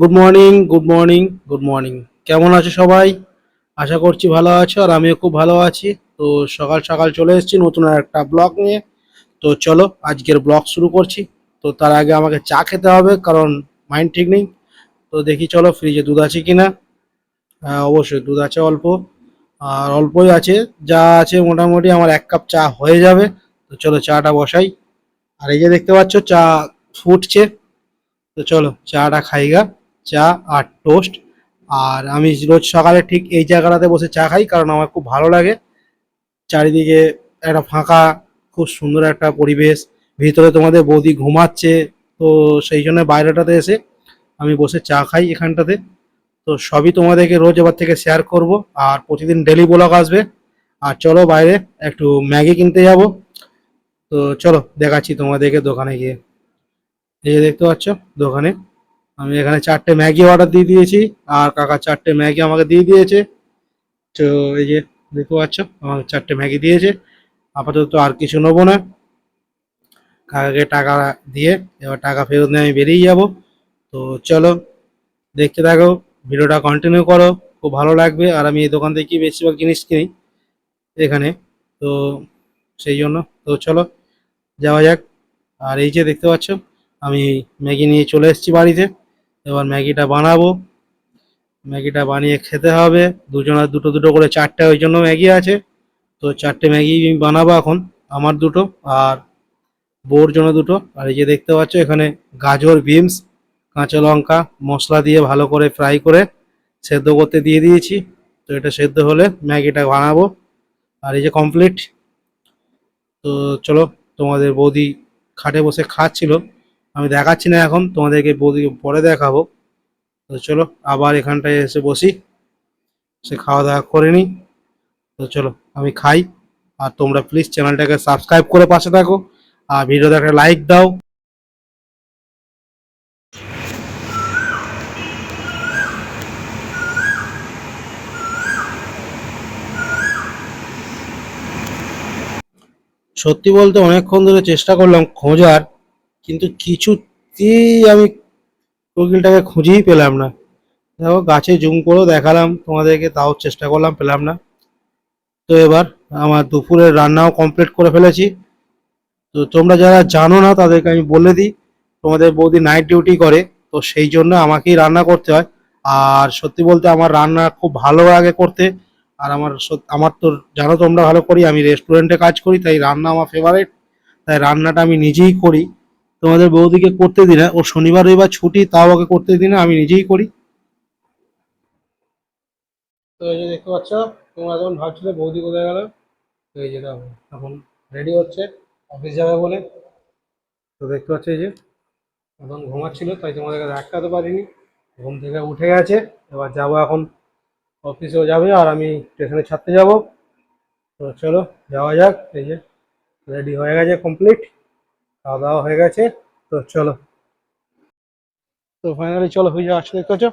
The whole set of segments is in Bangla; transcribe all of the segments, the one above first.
Good morning good morning good morning কেমন আছো সবাই? আশা করছি ভালো আছো আর আমিও খুব ভালো আছি। তো সকাল সকাল চলে এসেছি নতুন একটা ব্লগ নিয়ে। তো চলো, আজকের ব্লগ শুরু করছি। তো তার আগে আমাকে চা খেতে হবে, কারণ মাইন্ড ঠিক নেই। তো দেখি চলো ফ্রিজে দুধ আছে কিনা? হ্যাঁ অবশ্যই দুধ আছে অল্প। আর অল্পই আছে, যা আছে মোটামুটি আমার এক কাপ চা হয়ে যাবে। তো চলো, চাটা বসাই। আর এই যে দেখতে পাচ্ছ, চা ফুটছে। তো চলো, চাটা খাই গা। চা আর টোস্ট। আর আমি রোজ সকালে ঠিক এই জায়গাটাতে বসে চা খাই, কারণ আমার খুব ভালো লাগে। চারিদিকে একটা ফাঁকা, খুব সুন্দর একটা পরিবেশ। ভিতরে তোমাদের বৌদি ঘুমাচ্ছে, তো সেই জন্য বাইরেটাতে এসে আমি বসে চা খাই এখানটাতে। তো সবই তোমাদেরকে রোজ এবার থেকে শেয়ার করব। আর প্রতিদিন ডেলি ব্লগ আসবে। আর চলো বাইরে একটু ম্যাগি কিনতে যাব। তো চলো দেখাচ্ছি তোমাদেরকে দোকানে গিয়ে। এই যে দেখতে পাচ্ছ দোকানে। আমি এখানে চারটে ম্যাগি অর্ডার দিয়ে দিয়েছি, আর কাকা চারটে ম্যাগি আমাকে দিয়ে দিয়েছে। তো এই যে দেখতে পাচ্ছ, আমাকে চারটে ম্যাগি দিয়েছে। আপাতত আর কিছু নেব না। কাকাকে টাকা দিয়ে, এবার টাকা ফেরত নিয়ে আমি বেরিয়ে যাব। তো চলো, দেখতে থাকো, ভিডিওটা কন্টিনিউ করো, খুব ভালো লাগবে। আর আমি এই দোকান থেকে বেশিরভাগ জিনিস কিনি এখানে। তো সেই জন্য, তো চলো, যাওয়া যাক। আর এই যে দেখতে পাচ্ছ, আমি ম্যাগি নিয়ে চলে এসেছি বাড়িতে। এবার ম্যাগিটা বানাবো। ম্যাগিটা বানিয়ে খেতে হবে। দুজনের দুটো দুটো করে চারটে, ওই জন্য ম্যাগি আছে। তো চারটে ম্যাগি আমি বানাবো এখন, আমার দুটো আর বউর জন্য দুটো। আর এই যে দেখতে পাচ্ছ, এখানে গাজর, বিনস, কাঁচা লঙ্কা মশলা দিয়ে ভালো করে ফ্রাই করে সেদ্ধ করতে দিয়ে দিয়েছি। তো এটা সেদ্ধ হলে ম্যাগিটা বানাবো। আর এই যে কমপ্লিট তো চলো তোমাদের বৌদি খাটে বসে খাচ্ছিল। আমি দেখাচ্ছি না এখন, তোমাদেরকে পরে দেখাবো। তো চলো, আবার এখানটায় এসে বসি। সে খাওয়া দাওয়া করে নিই। তো চলো, আমি খাই। আর তোমরা প্লিজ চ্যানেলটাকে সাবস্ক্রাইব করে পাশে থাকো। আর ভিডিওতে একটা লাইক দাও। সত্যি বলতে অনেকক্ষণ ধরে চেষ্টা করলাম খোঁজার। কিন্তু কিছুতেই আমি কোকিলটাকে খুঁজেই পেলাম না। দেখো, গাছে জুম করেও দেখালাম তোমাদেরকে, তাও চেষ্টা করলাম, পেলাম না। তো এবার আমার দুপুরের রান্নাও কমপ্লিট করে ফেলেছি। তো তোমরা যারা জানো না, তাদেরকে আমি বলে দিই, তোমাদের বৌদি নাইট ডিউটি করে, তো সেই জন্য আমাকেই রান্না করতে হয়। আর সত্যি বলতে আমার রান্না খুব ভালো লাগে করতে। আর আমার আমার তো জানো তোমরা ভালো করি, আমি রেস্টুরেন্টে কাজ করি, তাই রান্না আমার ফেভারিট তাই রান্নাটা আমি নিজেই করি। তোমাদের বৌদিকে করতে দিই না। ও শনিবার, রবিবার ছুটি, তাও ওকে করতে দিই না, আমি নিজেই করি। তো এই যে দেখতে পাচ্ছ, তোমরা যখন ভাবছিলে বৌদি কোথায় গেল, তো এই যে এখন রেডি হচ্ছে অফিস যাবে বলে। তো দেখতে পাচ্ছ এই যে, এখন ঘুমাচ্ছিল, তাই তোমাদেরকে দেখাতে পারিনি। ঘুম থেকে উঠে গেছে, এবার যাব এখন অফিসেও যাবে, আর আমি স্টেশনে ছাড়তে যাব। তো চলো, যাওয়া যাক, এই যে রেডি হয়ে গেছে কমপ্লিট খাওয়া দাওয়া হয়ে গেছে, তো চলো। তো ফাইনালি চলো, হয়ে যাওয়া আসছে দেখতে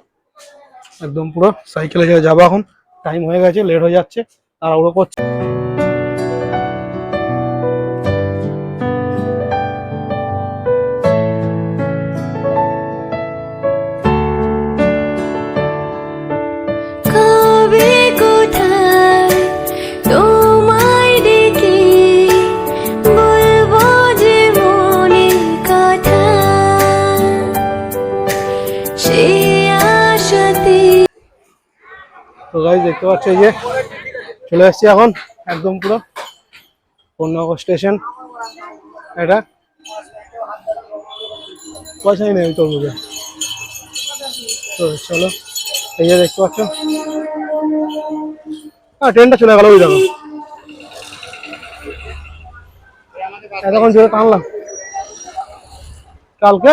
একদম পুরো সাইকেলে যাওয়া যাব এখন। টাইম হয়ে গেছে লেট হয়ে যাচ্ছে আর তাড়াহুড়ো করছে। দেখতে পাচ্ছ এই যে চলে এসেছি এখন একদম পুরো পূর্ণনগর স্টেশন। এটা পয়সাই নেই তোর বুঝে তো চলো, এই যে দেখতে পাচ্ছ। হ্যাঁ ট্রেনটা চলে গেল, ওই দেখো। এতক্ষণ জোরে টানলাম। কালকে?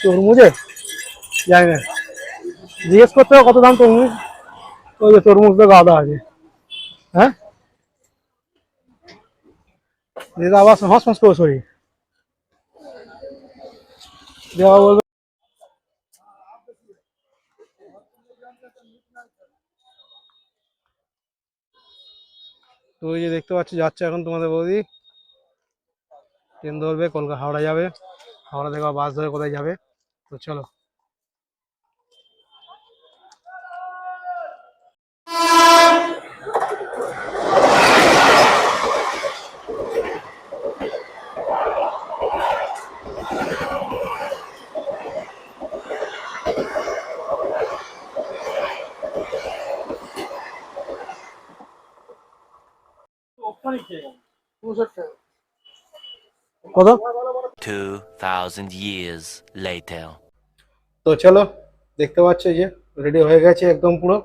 তরমুজে? জানি না। জিজ্ঞেস করতে হবে কত দাম তরমুজ ওই যে তরমুজ তো গাদা আছে। হ্যাঁ? দিদা আবার হস হস করে শরীর দেওয়া বলবে। তো ওই যে দেখতে পাচ্ছি, যাচ্ছে এখন তোমাদের বৌদি। ট্রেন ধরবে, কলকাতা, হাওড়া যাবে। হাওড়া থেকে আবার বাস ধরে কোথায় যাবে? তো চলো। কত? 2,000 years later. তো চলো দেখতে পাচ্ছ যে রেডি হয়ে গেছে একদম পুরো।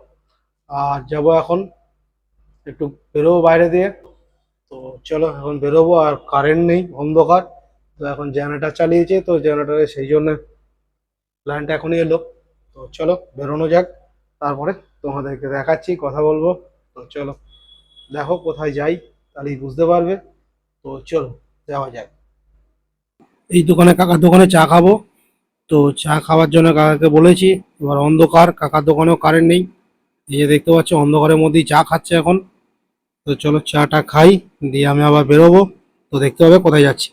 আর যাব এখন একটু বেরোবো বাইরে দিয়ে। তো চলো এখন বেরোবো আর কারেন্ট নেই অন্ধকার। তো এখন জেনারেটার চালিয়েছে তো জেনারেটারে সেই জন্য লাইনটা এখনই এলো। তো চলো বেরোনো যাক। তারপরে তোমাদেরকে দেখাচ্ছি কথা বলব। তো চলো দেখো কোথায় যাই। তাহলেই বুঝতে পারবে? তো চলো, যাওয়া যাক। এই দোকানে কাকার দোকানে চা খাব। তো চা খাওয়ার জন্য কাকাকে বলেছি, এবার অন্ধকার, কাকার দোকানেও কারেন্ট নেই। এই যে দেখতে পাচ্ছ, অন্ধকারের মধ্যেই চা খাচ্ছে এখন। তো চলো চাটা খাই, দিয়ে আমি আবার বেরোবো। তো দেখতে হবে কোথায় যাচ্ছি।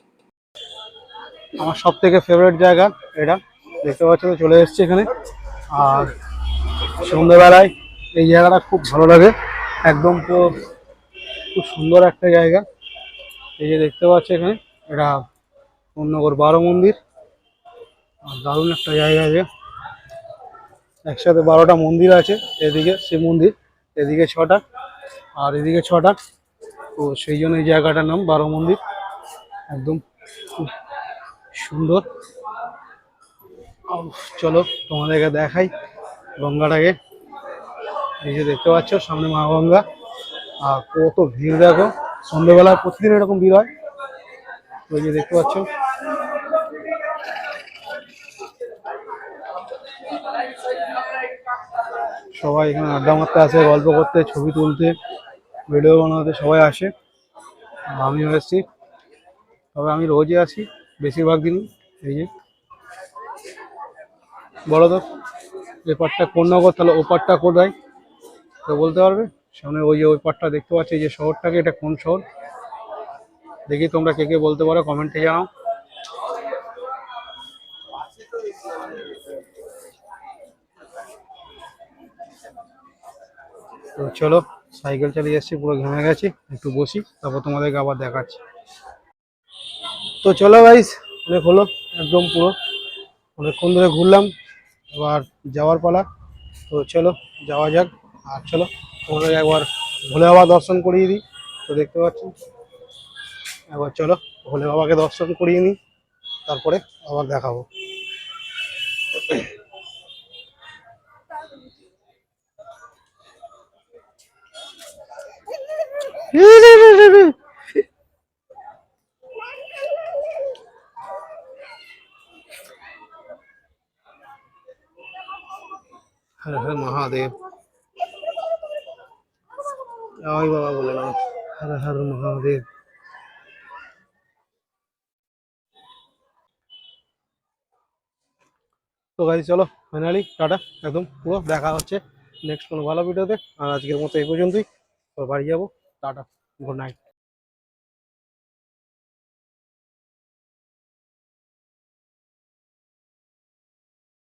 আমার সব থেকে ফেভারিট জায়গা এটা। দেখতে পাচ্ছ, তো চলে এসেছি এখানে। আর সন্ধ্যেবেলায় এই জায়গাটা খুব ভালো লাগে। একদম তো খুব সুন্দর একটা জায়গা। এই যে দেখতে পাচ্ছ এখানে, এটা অন্যগর বারো মন্দির। আর দারুণ একটা জায়গা আছে একসাথে বারোটা মন্দির আছে, এদিকে শিব মন্দির, এদিকে ছটা, আর এদিকে ছটা। তো সেই জন্য এই জায়গাটার নাম বারো মন্দির। একদম খুব সুন্দর। চলো তোমাদেরকে দেখাই গঙ্গাটাকে। এই যে দেখতে পাচ্ছ, সামনে মা গঙ্গা। আর কত ভিড় দেখো। সন্ধ্যেবেলা প্রতিদিন এরকম ভিড় হয়। এই যে দেখতে পাচ্ছ। সবাই এখানে আড্ডা মারতে আসে, গল্প করতে, ছবি তুলতে, ভিডিও বানাতে সবাই আসে। আমিও এসেছি। তবে আমি রোজই আসি বেশিরভাগ দিনই। এই যে। বলো তো, এপারটা কোন নগর? তাহলে ওপারটা কোথায়? তো বলতে পারবে? সামনে ওই যে ওই পারটা দেখতে পাচ্ছি যে শহরটাকে, এটা কোন শহর? দেখি তোমরা কে কে বলতে পারো, কমেন্টে জানাও। তো চলো, সাইকেল চালিয়ে এসেছি, পুরো ঘেমে গেছি, একটু বসি, তারপর তোমাদেরকে আবার দেখাচ্ছি। তো চলো গাইস অনেক হলো একদম পুরো। অনেকক্ষণ ধরে ঘুরলাম, এবার যাওয়ার পালা। তো চলো, যাওয়া যাক। আর চলো তোমাদের একবার ভোলে বাবা দর্শন করিয়ে দিই। তো দেখতে পাচ্ছি একবার চলো, ভোলে বাবাকে দর্শন করিয়ে নিই, তারপরে আবার দেখাবো। হর হর মহাদেব। জয় বাবা বলে না হর হর মহাদেব। তো গাড়ি চলো ফাইনালি টাটা, একদম পুরো, দেখা হচ্ছে নেক্সট কোনো ভালো ভিডিওতে আর আজকের মতো এই পর্যন্তই। তো বাড়ি যাব। Tata good night